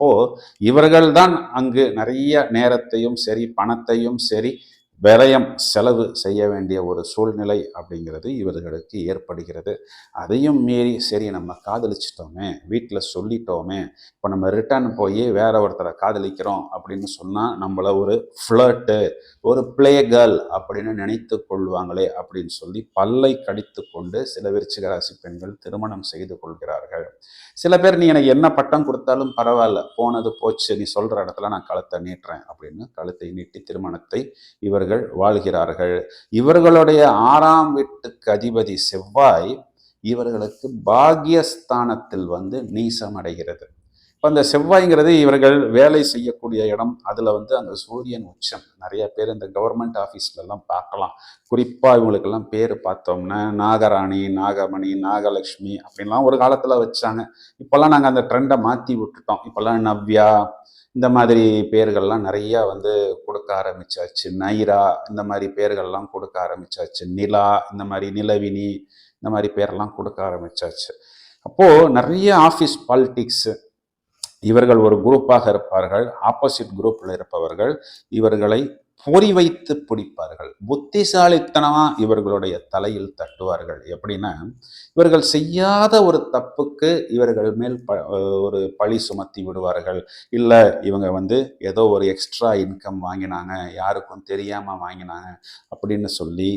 அப்போது இவர்கள்தான் அங்கு நிறைய நேரத்தையும் சரி பணத்தையும் சரி விரயம் செலவு செய்ய வேண்டிய ஒரு சூழ்நிலை அப்படிங்கிறது இவர்களுக்கு ஏற்படுகிறது. அதையும் மீறி சரி நம்ம காதலிச்சிட்டோமே வீட்டில் சொல்லிட்டோமே இப்போ நம்ம ரிட்டர்ன் போய் வேற ஒருத்தரை காதலிக்கிறோம் அப்படின்னு சொன்னால் நம்மளை ஒரு ஃப்ளர்ட்டு ஒரு பிளே கேர்ள் அப்படின்னு நினைத்து கொள்வாங்களே அப்படின்னு சொல்லி பல்லை கடித்து கொண்டு சில விருச்சிக ராசி பெண்கள் திருமணம் செய்து கொள்கிறார்கள். சில பேர் நீ எனக்கு என்ன பட்டம் கொடுத்தாலும் பரவாயில்ல போனது போச்சு நீ சொல்கிற இடத்துல நான் கழுத்தை நீட்டுறேன் அப்படின்னு கழுத்தை நீட்டி திருமணத்தை இவர்கள் வாழ்கிறார்கள். இவர்களுடைய ஆறாம் வீட்டுக்கு அதிபதி செவ்வாய் இவர்களுக்கு பாக்யஸ்தானத்தில் வந்து நீசம் அடைகிறது இப்போ அந்த செவ்வாய்ங்கிறது இவர்கள் வேலை செய்யக்கூடிய இடம். அதில் வந்து அந்த சூரியன் உச்சம். நிறைய பேர் இந்த கவர்மெண்ட் ஆஃபீஸ்லலாம் பார்க்கலாம். குறிப்பாக இவங்களுக்கெல்லாம் பேர் பார்த்தோம்னா நாகராணி நாகமணி நாகலட்சுமி அப்படின்லாம் ஒரு காலத்தில் வச்சாங்க. இப்போல்லாம் நாங்கள் அந்த ட்ரெண்டை மாற்றி விட்டுட்டோம். இப்போல்லாம் நவ்யா இந்த மாதிரி பேர்கள்லாம் நிறையா வந்து கொடுக்க ஆரம்பிச்சாச்சு. நைரா இந்த மாதிரி பேர்கள்லாம் கொடுக்க ஆரம்பிச்சாச்சு. நிலா இந்த மாதிரி நிலவினி இந்த மாதிரி பேரெல்லாம் கொடுக்க ஆரம்பிச்சாச்சு. அப்போது நிறைய ஆஃபீஸ் பாலிட்டிக்ஸு இவர்கள் ஒரு குரூப்பாக இருப்பார்கள் ஆப்போசிட் குரூப்பில் இருப்பவர்கள். இவர்களை பொறி வைத்து பிடிப்பார்கள். புத்திசாலித்தனமா இவர்களுடைய தலையில் தட்டுவார்கள். எப்படின்னா இவர்கள் செய்யாத ஒரு தப்புக்கு இவர்கள் மேல் ப ஒரு பழி சுமத்தி விடுவார்கள். இல்லை இவங்க வந்து ஏதோ ஒரு எக்ஸ்ட்ரா இன்கம் வாங்கினாங்க யாருக்கும் தெரியாமல் வாங்கினாங்க அப்படின்னு சொல்லி